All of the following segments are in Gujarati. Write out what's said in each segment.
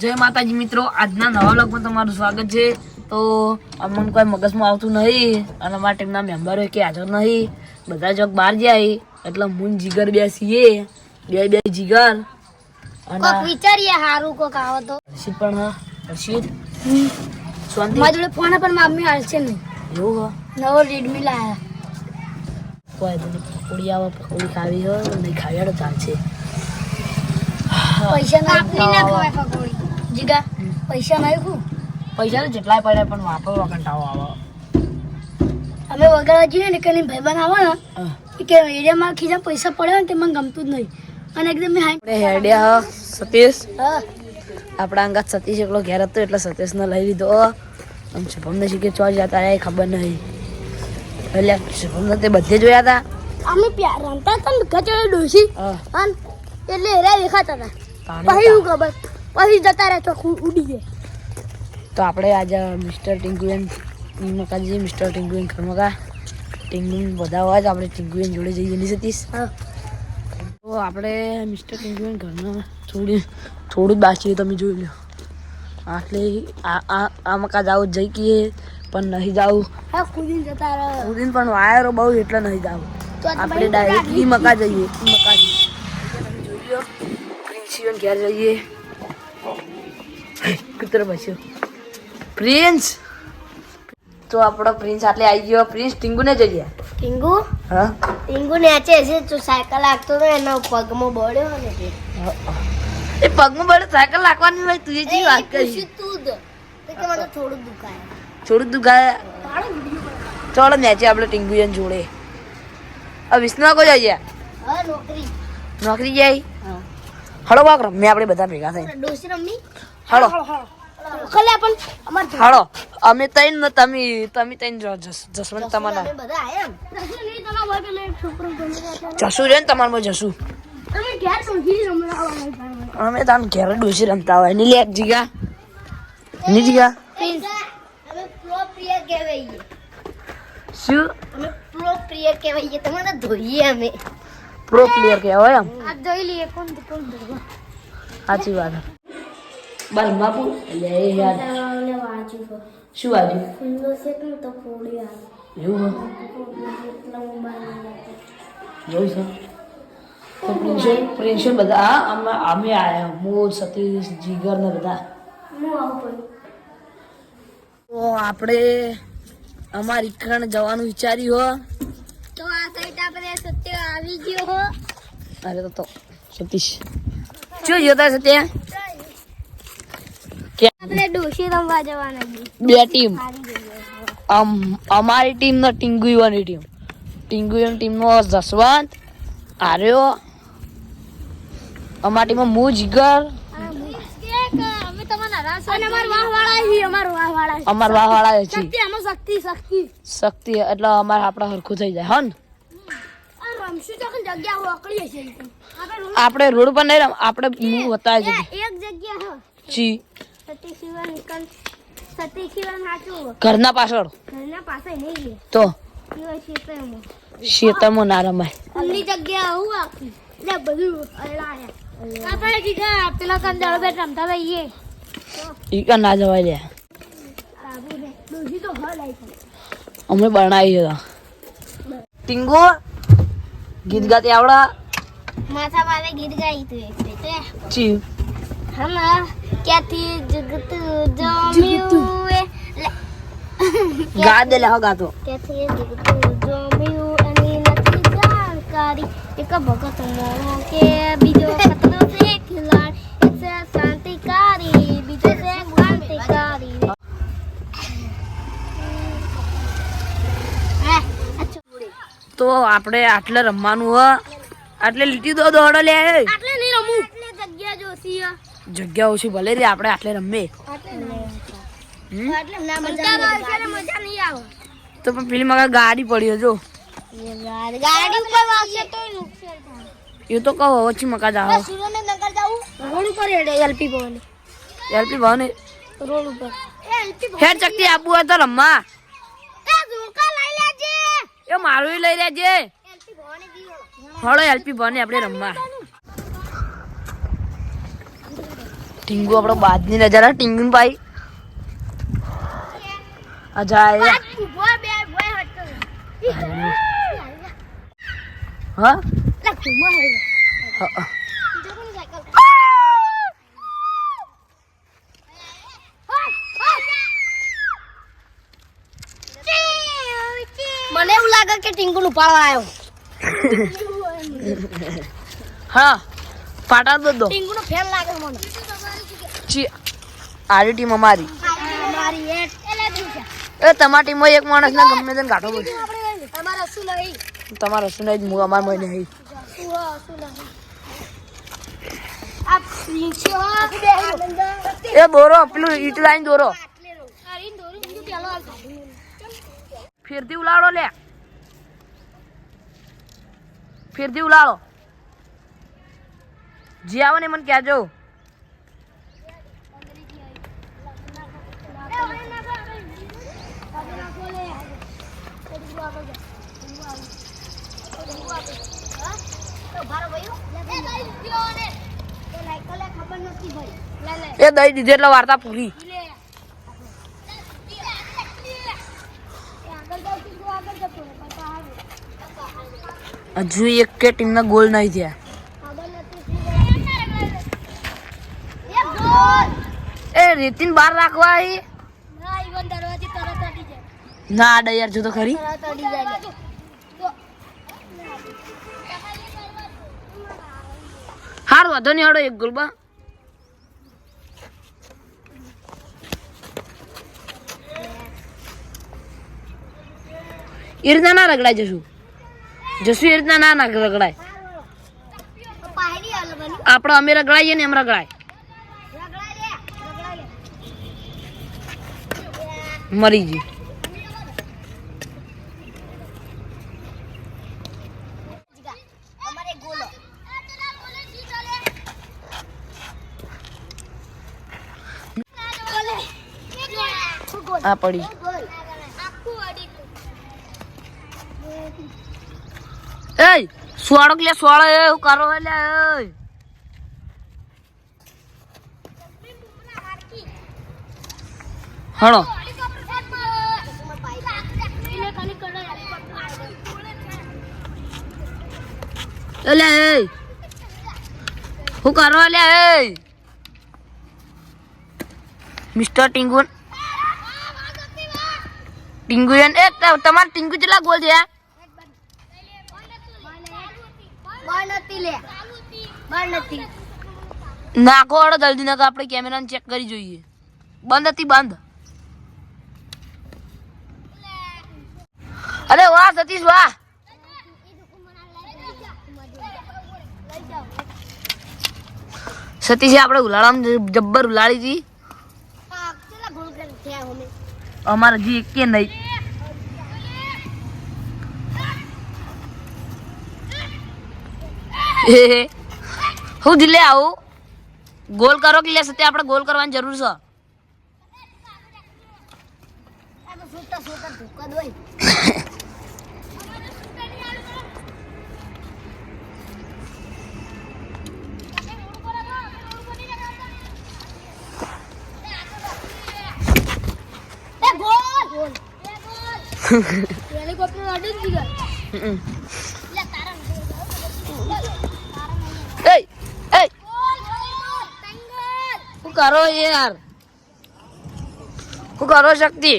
જય માતાજી મિત્રો આજના નવા વ્લોગમાં તમારું સ્વાગત છે. તો અમને કોઈ મગજમાં આવતું નહીં અને અમારા ટીમના મેમ્બરો કે હાજર નહીં. બધા જોક બહાર જાય એટલે હું જીગર બે છીએ બે બે જીગર. અને વિચારીએ હારું કોક આવો તો. હર્ષિત પણ હા હર્ષિત. શાંતિ મારા જોડે ફોન પણ મામી હાલશે નહીં. એવું હા? નવો રેડમી લાયા. કોઈ તો. પકોડી આવે પકોડી ખાવી હોય નહીં ખાવી હોય તો ચાલશે. પૈસા ના ના ખવાય પકોડી. જીગા પૈસા નહીં ખું પૈસા તો જેટલા પડે પણ વાપરવા કંટાળો આવે. અમે વગાડવા જઈએ ને કે ભાઈબંધ આવે ને કે એરિયામાં ખીજા પૈસા પડે ને તે મને ગમતું જ નહીં. અને એકદમ મેં હાઈ હેડ્યા સતીશ? હા. આપણા અંગાત સતીશ એકલો ઘેર હતો એટલે સતીશને લઈ લીધો આમ શુભમને શીખે ચો જતા રહ્યા એ ખબર નહીં. એટલે શુભમને તે બધે જોયા હતા. અમે પ્યાર રમતા હતા ને ગચડે ડોસી હા, એટલે એરા દેખાતા હતા. પછી શું ખબર. પછી જતા રહે ચોખ્ખું ઉડી જાય. તો આપણે આજે મિસ્ટર ટિંગુએન મકા જઈએ મિસ્ટર ટિંગુએન ઘર મકા ટિંગુએન બધા હોય તો આપણે ટિંગુએન જોડે જઈએ નહીં સતીશ તો આપણે મિસ્ટર ટિંગુએન ઘરમાં થોડી થોડું જ બાકી તમે જોઈ લો. આટલે આ મકા જાવ જઈ કીએ પણ નહીં જાવું. હા કૂદીને જતા રહે. કુદીન પણ વાયરો બહુ એટલે નહીં જાવું. આપણે ડાયરેક્ટલી મકા જઈએ મકા જઈએ. જોઈ લો પ્રિન્સિપલ ઘેર જઈએ. કૂતરો બસ્યો. પ્રિન્સ! તો આપણો પ્રિન્સ આટલે આવી ગયો. પ્રિન્સ ટીંગુને જઈએ ટીંગુ? હા? ટીંગુ નેચે છે તો સાયકલ લાગતો તો એનો પગમાં બળ્યો ને એ પગમાં બળ્યો સાયકલ લાગવાની હોય તું એ જેવી વાત કરી. તું જ. તો કે મને થોડું દુખાય. થોડું દુખાય. ચાલો નેચે આપણે ટીંગુ જન જોડે. આ વિષ્ણુ કોઈ જઈએ હા નોકરી. નોકરી જાય? હળો વાક રમ્યા આપણે બધા ભેગા થઈને. ડોસી રમની? હળો ખલે પણ અમાર હાલો. અમે તૈન ને તમે તમે તૈન જો જસ- જસવંત તમારા. જસુ રે ને તમારમાં જસુ? અમે અમે તાન ઘેર ડોસી રમતા હોય. ની લે જીગા. ની જીગા. અમે પ્રો પ્રિય કહેવાઈએ. શું? અમે પ્રો પ્રિય કહેવાઈએ. તમારે ધોઈએ અમે. પ્રો પ્લેયર કહેવાય એમ. આ ધોઈ લઈએ કોણ કોણ ધોવા સાચી વાત. બસ બાપુ એટલે એ યાદ. તો. શું આજુ? ખુલ્લો છે કે તો ફોડી આવે એવું જોઈ છે? તો પ્રિન્સિપલ પ્રિન્સિપલ બધા અમે અમે આયા. હું સતીશ જીગર ને બધા. તો આપણે અમારી કણ જવાનું વિચાર્યું હો. તો આ સાઈડ આપણે સત્ય આવી ગયો હો. અરે તો તો સતીશ. શું જોતા છે ત્યાં? કે આપણે ડોશી રમવા જવાના બે ટીમ. અમ અમારી ટીમ ને ટીંગુવાની ટીમ. ટીંગુવાની ટીમ નો જસવંત આર્યો અમારી ટીમમાં હું જીગર અમે તમને હરાવશો અને અમાર વાહ વાળા હી અમાર વાહ વાળા અમાર વાહ વાળા છે શક્તિ આમાં શક્તિ શક્તિ. શક્તિ એટલે અમારે આપણા હરખું થઈ જાય હન? આપણે રોડ પર નહીં રમ આપણે હું બતાવી એક જગ્યા જી. સતી શિવન નિકલ સતી શિવન ઘરના પાછળ. ઘરના પાસે નહીં લે તો? ખેતરમાં ના રમાય. અમની જગ્યા હું આપી બધું અલાયા. આપણે કીધા પેલા કંદાળો બેટ રમતા રહીએ ઈ કા ના જવાય લે. આબુ ને ડોશી તો હલ આવી અમે બનાવી હતા ટીંગો ગીત ગાતી આવડા. માથા મારે ગીત ગાઈ તું હમા ક્યાંથી જગત જમ્યું એ? લે. ગા દે લે ગાતો ક્યાંથી જગત જમ્યું એની નથી જાણકારી. એક ભગત કે બીજો ખતરો છે ખિલાડ એક છે શાંતિકારી બીજો છે ક્રાંતિકારી. તો આપણે આટલે રમવાનું હ. આટલે લીટી દો દોડો લે. આટલે. જગ્યા ઓછી ભલે રે આપણે આટલે રમીએ. તો પણ પેલી મગા ગાડી પડી જો. ગાડી ઉપર વાગશે તો નુકસાન થાય એ તો કહો ઓછી મકા જાવ સુરેન્દ્રનગર જાવું રોડ ઉપર હેડે L P Bhavan. L P Bhavan road ઉપર. હેર ચકતી આપવું હોય તો રમવા. એ મારું લઈ લેજે હળો એલપી ભાવને આપણે રમવા. ટીંગુ આપણો બાદની નજર ટીંગુ ભાઈ. આ જાય બોય બે બોય હટતો હા? મને એવું લાગે કે ટીંગુ નું પાળવા આવ્યો. હા. પાટા દો દો. ટીંકુ નો ફેન લાગે મને. ચી આરી ટીમ અમારી. અમારી એક એ તમારી ટીમમાં એક માણસ ને ગમે તેને ગાઠો બોલ. આપણે શું નહીં તમારો શું નહીં હું અમાર મહિને નહીં. એ દોરો પેલું ઈટ લાઈન દોરો. ફેરથી ઉલાડો લે. ફેરથી ઉલાડો જે આવો ને, મને કહેજો એ દઈ દીધી એટલે વાર્તા પૂરી. હજુ એક કે ટીમના ગોલ નહીં થયા ખબર નથી એક ગોલ એ રીતિન બહાર રાખવા આવી ના આડે યાર જો તો ખરી. હાર વાંધો નહીં હડો એક ગુલબા. એ રીતના ના રગડાય જશું. જશું એ રીતના ના ના રગડાય આપણે અમે રગડાઈએ ને એમ રગડાય રગડા લે રગડા લે મરી ગયું. અમારે ગોલો. આ પડી. એ સોળો લે સોળો એ કરો લે એ હણો એટલે હું કરો એટલે મિસ્ટર ટીંગુન. ટીંગુયન એ તમારે ટીંગુ કેટલા ગોલ છે નાખો હડો જલ્દી નાખો આપણે કેમેરાને ચેક કરી જોઈએ. બંધ હતી, બંધ. અરે, વાહ, સતીશ, વાહ. સતીશે આપણે ઉલાળામાં જબ્બર ઉલાળી હતી અમારે જી કે નહીં. હું લે આવું. ગોલ કરો કે લે સત્ય આપણે ગોલ કરવાની જરૂર છે. હેલિકોપ્ટર અડી જ ગયું કરો યાર હું કરો શક્તિ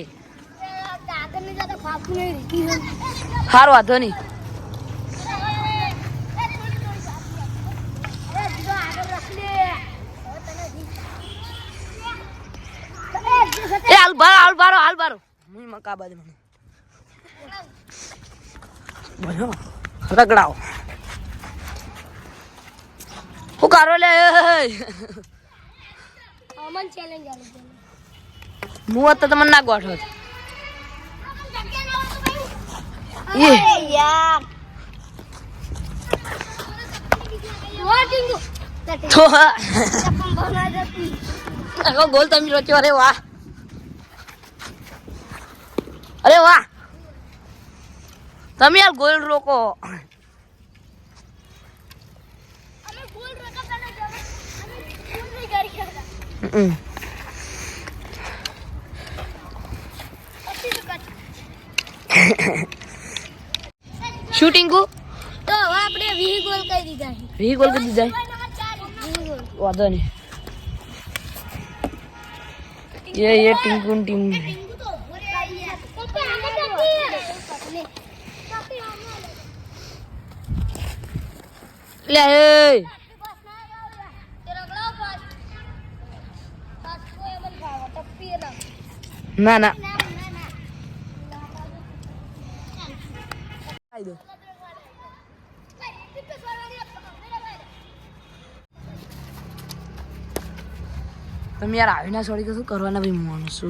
હાર વાંધો નહીં એ હાલ બારો હાલ બારો હાલ બારો હું મકા બાદ મને બોલો રગડાઓ. શું કરો લે અમન ચેલેન્જ આલે હું તો તમને ના ગોઠો એ યાર. તો ગોલ તમે રચ્યો અરે વાહ. અરે વાહ. તમે યાર ગોલ રોકો. શૂટિંગ કુ? તો આપણે વી ગોલ કરી દીધા વી ગોલ કરી દીધા વાંધો નહીં. એ એ ટીંકુ ટીમ લે એ ના ના તમે યાર આવીને છોડી કે શું કરવાના ભાઈ માણસો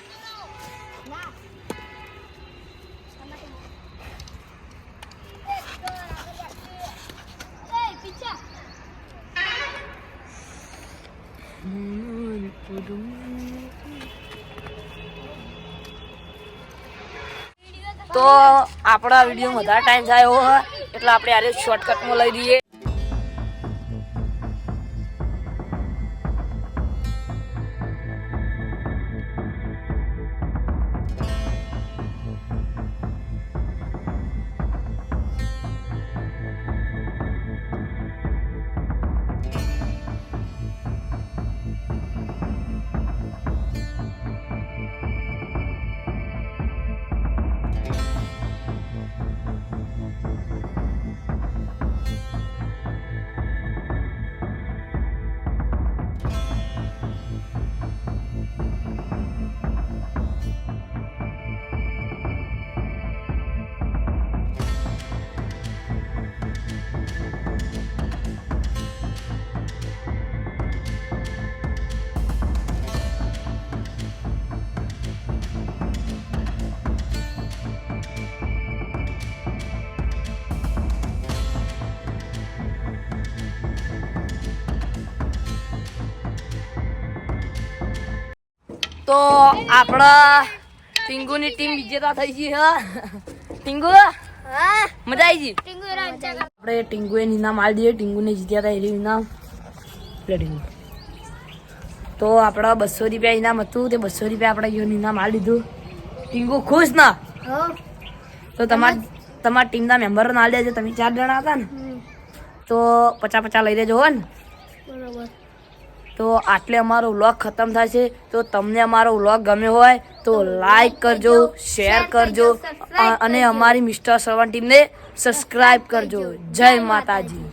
તો આપણા વીડિયો વધારે ટાઈમ થાય એવો એટલે આપણે આજે શોર્ટકટમાં લઈ દઈએ તો આપણા ટીંગુની ટીમ વિજેતા થઈ ગઈ હા. ટીંગુ? મજા આવી ગઈ? ટીંગુ એ આપણે ટીંગુએ ઇનામ આલી દઈએ ટીંગુને જીત્યા હતા એનું ઇનામ ટીંગુ. તો આપણા બસો રૂપિયા ઇનામ હતું તે બસો રૂપિયા આપણે ઈયોનું ઇનામ આલી લીધું ટીંગુ ખુશ ના? તો તમાર તમારા ટીમના મેમ્બર ના લેજો તમે ચાર જણા હતા ને? તો પચાસ પચાસ લઈ લેજો હો ને? બરોબર. તો આટલે અમારો વ્લોગ ખતમ થાય છે. તો તમને અમારો વ્લોગ ગમ્યો હોય તો લાઈક કરજો શેર કરજો અને અમારી મિસ્ટર સર્વન ટીમને સબસ્ક્રાઈબ કરજો. જય માતાજી.